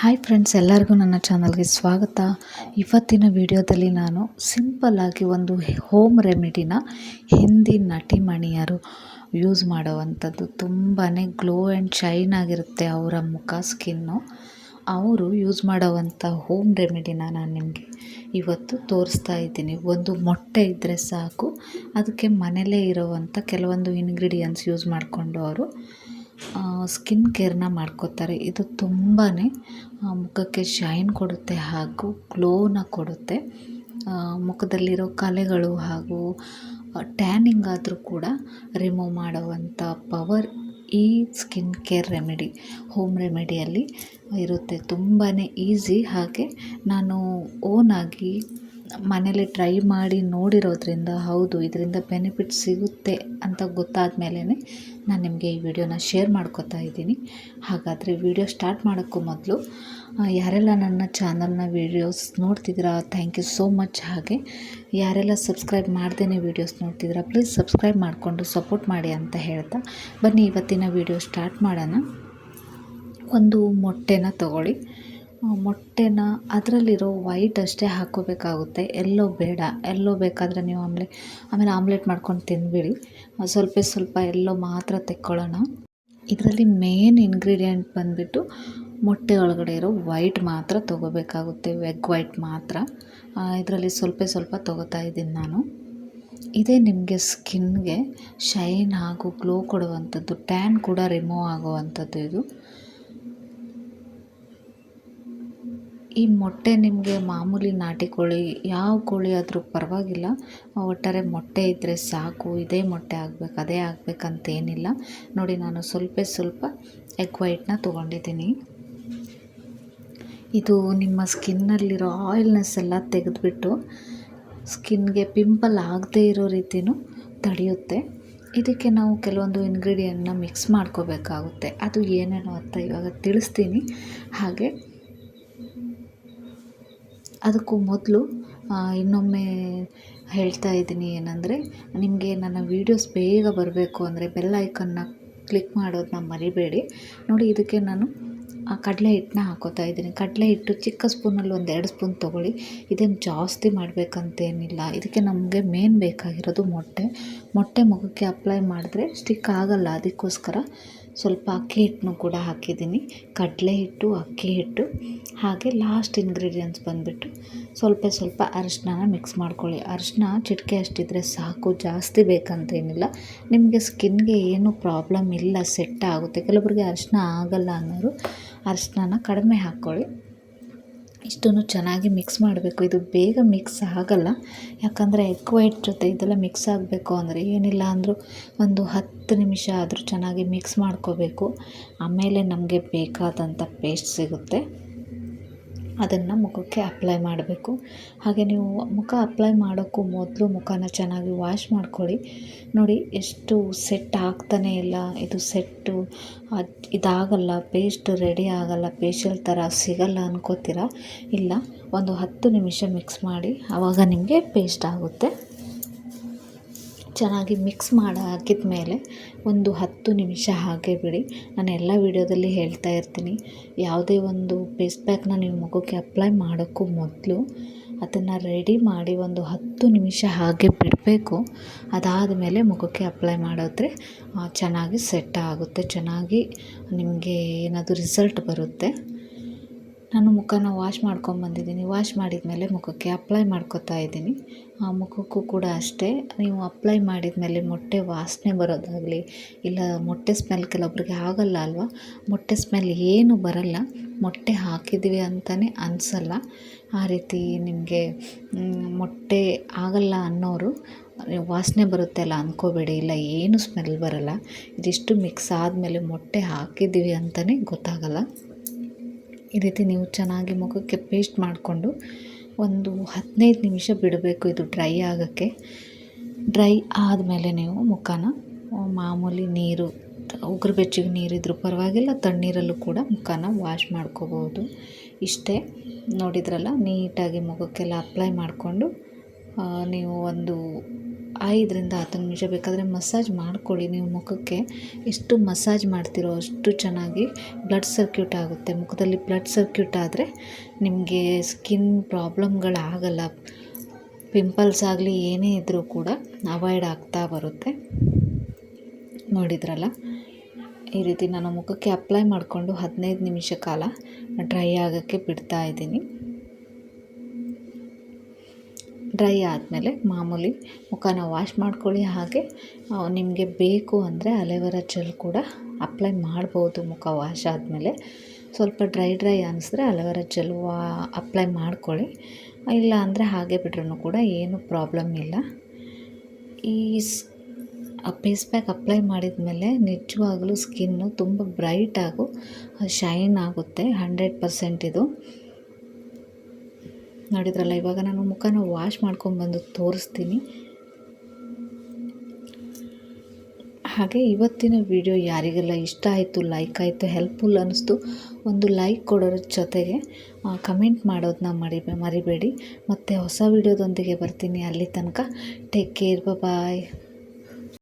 Hi friends ಎಲ್ಲರಿಗೂ ನನ್ನ ಚಾನಲ್ಗೆ ಸ್ವಾಗತ. ಇವತ್ತಿನ ವಿಡಿಯೋದಲ್ಲಿ ನಾನು ಸಿಂಪಲ್ಲಾಗಿ ಒಂದು ಹೋಮ್ ರೆಮಿಡಿನ ಹಿಂದಿ ನಟಿಮಣಿಯರು ಯೂಸ್ ಮಾಡುವಂಥದ್ದು. ತುಂಬಾ ಗ್ಲೋ ಆ್ಯಂಡ್ ಶೈನ್ ಆಗಿರುತ್ತೆ ಅವರ ಮುಖ ಸ್ಕಿನ್ನು ಅವರು ಯೂಸ್ ಮಾಡೋವಂಥ ಹೋಮ್ ರೆಮಿಡಿನ ನಾನು ನಿಮಗೆ ಇವತ್ತು ತೋರಿಸ್ತಾ ಇದ್ದೀನಿ. ಒಂದು ಮೊಟ್ಟೆ ಇದ್ದರೆ ಸಾಕು, ಅದಕ್ಕೆ ಮನೆಯಲ್ಲೇ ಇರೋವಂಥ ಕೆಲವೊಂದು ಇಂಗ್ರೀಡಿಯೆಂಟ್ಸ್ ಯೂಸ್ ಮಾಡಿಕೊಂಡು ಅವರು ಸ್ಕಿನ್ ಕೇರ್ನ ಮಾಡ್ಕೋತಾರೆ. ಇದು ತುಂಬಾ ಮುಖಕ್ಕೆ ಶೈನ್ ಕೊಡುತ್ತೆ ಹಾಗೂ ಗ್ಲೋನ ಕೊಡುತ್ತೆ. ಮುಖದಲ್ಲಿರೋ ಕಲೆಗಳು ಹಾಗೂ ಟ್ಯಾನಿಂಗ್ ಆದರೂ ಕೂಡ ರಿಮೂವ್ ಮಾಡುವಂಥ ಪವರ್ ಈ ಸ್ಕಿನ್ ಕೇರ್ ರೆಮಿಡಿ ಹೋಮ್ ರೆಮಿಡಿಯಲ್ಲಿ ಇರುತ್ತೆ. ತುಂಬಾ ಈಸಿ ಹಾಗೆ ನಾನು ಓನಾಗಿ ಮನೇಲಿ ಟ್ರೈ ಮಾಡಿ ನೋಡಿರೋದ್ರಿಂದ ಹೌದು, ಇದರಿಂದ ಬೆನಿಫಿಟ್ ಸಿಗುತ್ತೆ ಅಂತ ಗೊತ್ತಾದ ಮೇಲೇ ನಾನು ನಿಮಗೆ ಈ ವಿಡಿಯೋನ ಶೇರ್ ಮಾಡ್ಕೋತಾ ಇದ್ದೀನಿ. ಹಾಗಾದರೆ ವಿಡಿಯೋ ಸ್ಟಾರ್ಟ್ ಮಾಡೋಕ್ಕೂ ಮೊದಲು ಯಾರೆಲ್ಲ ನನ್ನ ಚಾನಲ್ನ ವೀಡಿಯೋಸ್ ನೋಡ್ತಿದ್ದೀರಾ ಥ್ಯಾಂಕ್ ಯು ಸೋ ಮಚ್ ಹಾಗೆ. ಯಾರೆಲ್ಲ ಸಬ್ಸ್ಕ್ರೈಬ್ ಮಾಡ್ದೇ ವೀಡಿಯೋಸ್ ನೋಡ್ತಿದ್ದೀರಾ ಪ್ಲೀಸ್ ಸಬ್ಸ್ಕ್ರೈಬ್ ಮಾಡಿಕೊಂಡು ಸಪೋರ್ಟ್ ಮಾಡಿ ಅಂತ ಹೇಳ್ತಾ ಬನ್ನಿ, ಇವತ್ತಿನ ವಿಡಿಯೋ ಸ್ಟಾರ್ಟ್ ಮಾಡೋಣ. ಒಂದು ಮೊಟ್ಟೆನ ತಗೊಳ್ಳಿ. ಮೊಟ್ಟೆನ ಅದರಲ್ಲಿರೋ ವೈಟ್ ಅಷ್ಟೇ ಹಾಕ್ಕೋಬೇಕಾಗುತ್ತೆ ಎಲ್ಲೋ ಬೇಡ. ಎಲ್ಲೋ ಬೇಕಾದರೆ ನೀವು ಆಮೇಲೆ ಆಮೇಲೆ ಆಮ್ಲೆಟ್ ಮಾಡ್ಕೊಂಡು ತಿಂದುಬಿಡಿ ಸ್ವಲ್ಪ ಸ್ವಲ್ಪ ಎಲ್ಲೋ ಮಾತ್ರ ತೆಕ್ಕೊಳ್ಳೋಣ. ಇದರಲ್ಲಿ ಮೇನ್ ಇಂಗ್ರೀಡಿಯೆಂಟ್ ಬಂದುಬಿಟ್ಟು ಮೊಟ್ಟೆ ಒಳಗಡೆ ಇರೋ ವೈಟ್ ಮಾತ್ರ ತೊಗೋಬೇಕಾಗುತ್ತೆ. ವೆಗ್ ವೈಟ್ ಮಾತ್ರ. ಇದರಲ್ಲಿ ಸ್ವಲ್ಪ ಸ್ವಲ್ಪ ತೊಗೋತಾ ಇದ್ದೀನಿ ನಾನು. ಇದೇ ನಿಮಗೆ ಸ್ಕಿನ್ಗೆ ಶೈನ್ ಹಾಗೂ ಗ್ಲೋ ಕೊಡುವಂಥದ್ದು ಟ್ಯಾನ್ ಕೂಡ ರಿಮೂವ್ ಆಗುವಂಥದ್ದು ಇದು. ಈ ಮೊಟ್ಟೆ ನಿಮಗೆ ಮಾಮೂಲಿ ನಾಟಿ ಕೋಳಿ, ಯಾವ ಕೋಳಿ ಆದರೂ ಪರವಾಗಿಲ್ಲ. ಒಟ್ಟಾರೆ ಮೊಟ್ಟೆ ಇದ್ದರೆ ಸಾಕು, ಇದೇ ಮೊಟ್ಟೆ ಆಗಬೇಕು, ಅದೇ ಆಗಬೇಕಂತೇನಿಲ್ಲ ನೋಡಿ, ನಾನು ಸ್ವಲ್ಪ ಸ್ವಲ್ಪ ಎಗ್ ವೈಟ್ನ ತೊಗೊಂಡಿದ್ದೀನಿ. ಇದು ನಿಮ್ಮ ಸ್ಕಿನ್ನಲ್ಲಿರೋ ಆಯಿಲ್ನೆಸ್ ಎಲ್ಲ ತೆಗೆದುಬಿಟ್ಟು ಸ್ಕಿನ್ಗೆ ಪಿಂಪಲ್ ಆಗದೇ ಇರೋ ರೀತಿಯೂ ತಡೆಯುತ್ತೆ. ಇದಕ್ಕೆ ನಾವು ಕೆಲವೊಂದು ಇಂಗ್ರೀಡಿಯೆಂಟ್ನ ಮಿಕ್ಸ್ ಮಾಡ್ಕೋಬೇಕಾಗುತ್ತೆ. ಅದು ಏನೇನೋ ಅಂತ ಇವಾಗ ತಿಳಿಸ್ತೀನಿ. ಹಾಗೆ ಅದಕ್ಕೂ ಮೊದಲು ಇನ್ನೊಮ್ಮೆ ಹೇಳ್ತಾ ಇದ್ದೀನಿ ಏನಂದರೆ, ನಿಮಗೆ ನನ್ನ ವೀಡಿಯೋಸ್ ಬೇಗ ಬರಬೇಕು ಅಂದರೆ ಬೆಲ್ ಐಕನ್ನ ಕ್ಲಿಕ್ ಮಾಡೋದನ್ನ ಮರಿಬೇಡಿ. ನೋಡಿ, ಇದಕ್ಕೆ ನಾನು ಕಡಲೆ ಹಿಟ್ಟನ್ನ ಹಾಕೋತಾ ಇದ್ದೀನಿ. ಕಡಲೆ ಹಿಟ್ಟು ಚಿಕ್ಕ ಸ್ಪೂನಲ್ಲಿ ಒಂದು ಎರಡು ಸ್ಪೂನ್ ತೊಗೊಳ್ಳಿ. ಇದೇನು ಜಾಸ್ತಿ ಮಾಡಬೇಕಂತೇನಿಲ್ಲ. ಇದಕ್ಕೆ ನಮಗೆ ಮೇನ್ ಬೇಕಾಗಿರೋದು ಮೊಟ್ಟೆ. ಮೊಟ್ಟೆ ಮುಖಕ್ಕೆ ಅಪ್ಲೈ ಮಾಡಿದ್ರೆ ಸ್ಟಿಕ್ ಆಗಲ್ಲ. ಅದಕ್ಕೋಸ್ಕರ ಸ್ವಲ್ಪ ಅಕ್ಕಿ ಹಿಟ್ಟನ್ನು ಕೂಡ ಹಾಕಿದ್ದೀನಿ. ಕಡಲೆ ಹಿಟ್ಟು, ಅಕ್ಕಿ ಹಿಟ್ಟು, ಹಾಗೆ ಲಾಸ್ಟ್ ಇಂಗ್ರೀಡಿಯೆಂಟ್ಸ್ ಬಂದುಬಿಟ್ಟು ಸ್ವಲ್ಪ ಸ್ವಲ್ಪ ಅರಿಶಿನ ಮಿಕ್ಸ್ ಮಾಡ್ಕೊಳ್ಳಿ. ಅರಿಶಿನ ಚಿಟಿಕೆ ಅಷ್ಟಿದ್ರೆ ಸಾಕು. ಜಾಸ್ತಿ ಬೇಕಂತೇನಿಲ್ಲ. ನಿಮಗೆ ಸ್ಕಿನ್ಗೆ ಏನೂ ಪ್ರಾಬ್ಲಮ್ ಇಲ್ಲ. ಸೆಟ್ ಆಗುತ್ತೆ. ಕೆಲವರಿಗೆ ಅರಿಶಿನ ಆಗಲ್ಲ ಅನ್ನೋರು ಅರಿಶಿನ ಕಡಿಮೆ ಹಾಕ್ಕೊಳ್ಳಿ. ಇಷ್ಟನ್ನು ಚೆನ್ನಾಗಿ ಮಿಕ್ಸ್ ಮಾಡಬೇಕು. ಇದು ಬೇಗ ಮಿಕ್ಸ್ ಆಗಲ್ಲ. ಯಾಕಂದರೆ ಎಗ್ ವೈಟ್ ಜೊತೆ ಇದೆಲ್ಲ ಮಿಕ್ಸ್ ಆಗಬೇಕು ಅಂದರೆ ಏನಿಲ್ಲ ಅಂದರೂ ಒಂದು ಹತ್ತು ನಿಮಿಷ ಆದರೂ ಚೆನ್ನಾಗಿ ಮಿಕ್ಸ್ ಮಾಡ್ಕೋಬೇಕು. ಆಮೇಲೆ ನಮಗೆ ಬೇಕಾದಂಥ ಪೇಸ್ಟ್ ಸಿಗುತ್ತೆ. ಅದನ್ನು ಮುಖಕ್ಕೆ ಅಪ್ಲೈ ಮಾಡಬೇಕು. ಹಾಗೆ ನೀವು ಮುಖ ಅಪ್ಲೈ ಮಾಡೋಕ್ಕೂ ಮೊದಲು ಮುಖನ ಚೆನ್ನಾಗಿ ವಾಶ್ ಮಾಡ್ಕೊಳ್ಳಿ. ನೋಡಿ, ಎಷ್ಟು ಸೆಟ್ ಆಗ್ತಾನೇ ಇಲ್ಲ. ಇದು ಸೆಟ್ಟು ಇದಾಗಲ್ಲ ಪೇಸ್ಟ್ ರೆಡಿ ಆಗಲ್ಲ ಫೇಶಿಯಲ್ ಥರ ಸಿಗಲ್ಲ ಅನ್ಕೋತೀರ? ಇಲ್ಲ, ಒಂದು ಹತ್ತು ನಿಮಿಷ ಮಿಕ್ಸ್ ಮಾಡಿ ಆವಾಗ ನಿಮಗೆ ಪೇಸ್ಟ್ ಆಗುತ್ತೆ. ಚೆನ್ನಾಗಿ ಮಿಕ್ಸ್ ಮಾಡಿ ಹಾಕಿದ ಮೇಲೆ ಒಂದು ಹತ್ತು ನಿಮಿಷ ಹಾಗೆ ಬಿಡಿ. ನಾನು ಎಲ್ಲ ವೀಡಿಯೋದಲ್ಲಿ ಹೇಳ್ತಾ ಇರ್ತೀನಿ. ಯಾವುದೇ ಒಂದು ಫೇಸ್ ಪ್ಯಾಕ್ನ ನೀವು ಮುಖಕ್ಕೆ ಅಪ್ಲೈ ಮಾಡೋಕ್ಕೂ ಮೊದಲು ಅದನ್ನು ರೆಡಿ ಮಾಡಿ ಒಂದು ಹತ್ತು ನಿಮಿಷ ಹಾಗೆ ಬಿಡಬೇಕು. ಅದಾದ ಮೇಲೆ ಮುಖಕ್ಕೆ ಅಪ್ಲೈ ಮಾಡಿದ್ರೆ ಚೆನ್ನಾಗಿ ಸೆಟ್ ಆಗುತ್ತೆ. ಚೆನ್ನಾಗಿ ನಿಮಗೆ ಏನಾದರೂ ರಿಸಲ್ಟ್ ಬರುತ್ತೆ. ನಾನು ಮುಖನ ವಾಶ್ ಮಾಡ್ಕೊಂಬಂದಿದ್ದೀನಿ ವಾಶ್ ಮಾಡಿದ ಮೇಲೆ ಮುಖಕ್ಕೆ ಅಪ್ಲೈ ಮಾಡ್ಕೊತಾ ಇದ್ದೀನಿ. ಆ ಮುಖಕ್ಕೂ ಕೂಡ ಅಷ್ಟೇ. ನೀವು ಅಪ್ಲೈ ಮಾಡಿದ ಮೇಲೆ ಮೊಟ್ಟೆ ವಾಸನೆ ಬರೋದಾಗಲಿ, ಇಲ್ಲ ಮೊಟ್ಟೆ ಸ್ಮೆಲ್ ಕೆಲವೊಬ್ಬರಿಗೆ ಆಗಲ್ಲ ಅಲ್ವಾ? ಮೊಟ್ಟೆ ಸ್ಮೆಲ್ ಏನು ಬರಲ್ಲ. ಮೊಟ್ಟೆ ಹಾಕಿದ್ದೀವಿ ಅಂತಲೇ ಅನಿಸಲ್ಲ. ಆ ರೀತಿ ನಿಮಗೆ ಮೊಟ್ಟೆ ಆಗಲ್ಲ ಅನ್ನೋರು ವಾಸನೆ ಬರುತ್ತೆ ಅಲ್ಲ ಅಂದ್ಕೋಬೇಡಿ ಇಲ್ಲ, ಏನು ಸ್ಮೆಲ್ ಬರಲ್ಲ. ಇದಿಷ್ಟು ಮಿಕ್ಸ್ ಆದಮೇಲೆ ಮೊಟ್ಟೆ ಹಾಕಿದ್ದೀವಿ ಅಂತಲೇ ಗೊತ್ತಾಗಲ್ಲ. ಈ ರೀತಿ ನೀವು ಚೆನ್ನಾಗಿ ಮುಖಕ್ಕೆ ಪೇಸ್ಟ್ ಮಾಡಿಕೊಂಡು ಒಂದು ಹದಿನೈದು ನಿಮಿಷ ಬಿಡಬೇಕು ಇದು ಡ್ರೈ ಆಗೋಕ್ಕೆ. ಡ್ರೈ ಆದಮೇಲೆ ನೀವು ಮುಖನ ಮಾಮೂಲಿ ನೀರು, ಉಗುರು ಬೆಚ್ಚಗೆ ನೀರಿದ್ರೂ ಪರವಾಗಿಲ್ಲ, ತಣ್ಣೀರಲ್ಲೂ ಕೂಡ ಮುಖನ ವಾಶ್ ಮಾಡ್ಕೋಬೋದು. ಇಷ್ಟೇ, ನೋಡಿದ್ರಲ್ಲ, ನೀಟಾಗಿ ಮುಖಕ್ಕೆಲ್ಲ ಅಪ್ಲೈ ಮಾಡಿಕೊಂಡು ನೀವು ಒಂದು ಐದರಿಂದ ಹತ್ತು ನಿಮಿಷ ಬೇಕಾದರೆ ಮಸಾಜ್ ಮಾಡಿಕೊಳ್ಳಿ ನೀವು ಮುಖಕ್ಕೆ. ಎಷ್ಟು ಮಸಾಜ್ ಮಾಡ್ತಿರೋ ಅಷ್ಟು ಚೆನ್ನಾಗಿ ಬ್ಲಡ್ ಸರ್ಕ್ಯೂಟ್ ಆಗುತ್ತೆ. ಮುಖದಲ್ಲಿ ಬ್ಲಡ್ ಸರ್ಕ್ಯೂಟ್ ಆದರೆ ನಿಮಗೆ ಸ್ಕಿನ್ ಪ್ರಾಬ್ಲಮ್ಗಳಾಗಲ್ಲ. ಪಿಂಪಲ್ಸ್ ಆಗಲಿ ಏನೇ ಇದ್ದರೂ ಕೂಡ ಅವಾಯ್ಡ್ ಆಗ್ತಾ ಬರುತ್ತೆ. ನೋಡಿದ್ರಲ್ಲ? ಈ ರೀತಿ ನಾನು ಮುಖಕ್ಕೆ ಅಪ್ಲೈ ಮಾಡಿಕೊಂಡು ಹದಿನೈದು ನಿಮಿಷ ಕಾಲ ಡ್ರೈ ಆಗೋಕ್ಕೆ ಬಿಡ್ತಾ ಇದ್ದೀನಿ. ಡ್ರೈ ಆದಮೇಲೆ ಮಾಮೂಲಿ ಮುಖನ ವಾಶ್ ಮಾಡ್ಕೊಳ್ಳಿ ಹಾಗೆ. ನಿಮಗೆ ಬೇಕು ಅಂದರೆ ಅಲೆವೆರ ಜೆಲ್ ಕೂಡ ಅಪ್ಲೈ ಮಾಡ್ಬೋದು ಮುಖ ವಾಶ್ ಆದಮೇಲೆ. ಸ್ವಲ್ಪ ಡ್ರೈ ಡ್ರೈ ಅನಿಸಿದ್ರೆ ಅಲೆವೆರಾ ಜೆಲ್ ವಾ ಅಪ್ಲೈ ಮಾಡ್ಕೊಳ್ಳಿ. ಇಲ್ಲ ಅಂದರೆ ಹಾಗೆ ಬಿಟ್ರೂ ಕೂಡ ಏನು ಪ್ರಾಬ್ಲಮ್ ಇಲ್ಲ. ಈ ಫೇಸ್ ಪ್ಯಾಕ್ ಅಪ್ಲೈ ಮಾಡಿದ ಮೇಲೆ ನಿಜವಾಗ್ಲೂ ಸ್ಕಿನ್ನು ತುಂಬ ಬ್ರೈಟಾಗು ಶೈನ್ ಆಗುತ್ತೆ ಹಂಡ್ರೆಡ್ ಪರ್ಸೆಂಟ್ ಇದು. ನೋಡಿದ್ರಲ್ಲ, ಇವಾಗ ನಾನು ಮುಖನ ವಾಶ್ ಮಾಡ್ಕೊಂಡ್ಬಂದು ತೋರಿಸ್ತೀನಿ. ಹಾಗೆ ಇವತ್ತಿನ ವಿಡಿಯೋ ಯಾರಿಗೆಲ್ಲ ಇಷ್ಟ ಆಯಿತು ಲೈಕ್ ಆಯಿತು ಹೆಲ್ಪ್ಫುಲ್ ಅನ್ನಿಸ್ತು ಒಂದು ಲೈಕ್ ಕೊಡೋರ ಜೊತೆಗೆ ಕಮೆಂಟ್ ಮಾಡೋದನ್ನ ಮರಿ, ಮರಿಬೇಡಿ. ಮತ್ತು ಹೊಸ ವಿಡಿಯೋದೊಂದಿಗೆ ಬರ್ತೀನಿ ಅಲ್ಲಿ ತನಕ. Take care bye